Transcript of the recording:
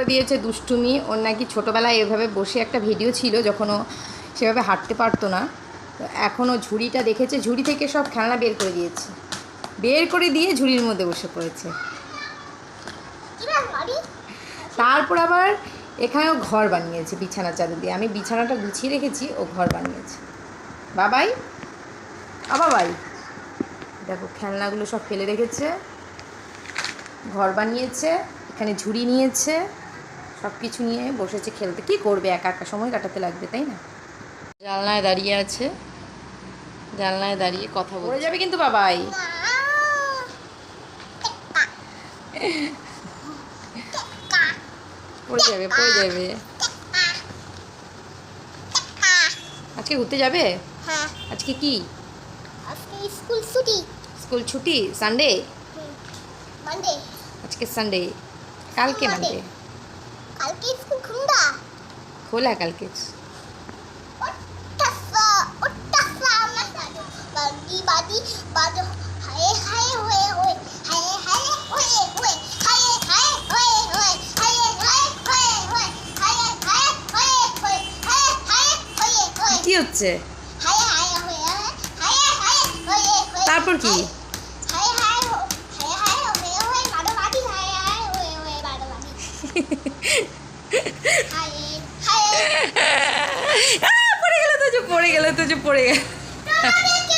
করে দিয়েছে দুষ্টুমি। ওর নাকি ছোটোবেলায় এভাবে বসে একটা ভিডিও ছিল যখন ও সেভাবে হাঁটতে পারতো না। তো এখন ও ঝুড়িটা দেখেছে। ঝুড়ি থেকে সব খেলনা বের করে দিয়েছে। বের করে দিয়ে ঝুড়ির মধ্যে বসে পড়েছে। তারপর আবার এখানেও ঘর বানিয়েছে বিছানা চাদর দিয়ে। আমি বিছানাটা গুছিয়ে রেখেছি, ও ঘর বানিয়েছে। বাবাই? আ, বাবাই। দেখো, খেলনাগুলো সব ফেলে রেখেছে। ঘর বানিয়েছে, এখানে ঝুড়ি নিয়েছে। সব কিছু নিয়ে বসেছে খেলতে। কি করবে? একা একা সময় কাটাতে লাগবে তাই না? জানলায় দাঁড়িয়ে আছে। জানলায় দাঁড়িয়ে কথা বলে যাবে কিন্তু বাবাই। পড়ে যাবে পড়ে যাবে। আজকে ঘুরতে যাবে? হ্যাঁ। আজকে কি? আজকে স্কুল ছুটি। স্কুল ছুটি? সানডে মানডে আজকে সানডে কালকে মানডে কালকে স্কুল খুলবা খোলা কালকে হায় হায় হয়ে হয়ে হায় হায় হয়ে হয়ে হায় হায় হয়ে হয়ে হায় হায় হয়ে হয়ে হায় হায় হয়ে হয়ে হায় হায় হয়ে হয়ে কি হচ্ছে হায় হায় হয়ে হয়ে হায় হায় হয়ে হয়ে তারপর কি পড়ে গেল তো যে পড়ে গেল তো যে পড়ে গেল। আরে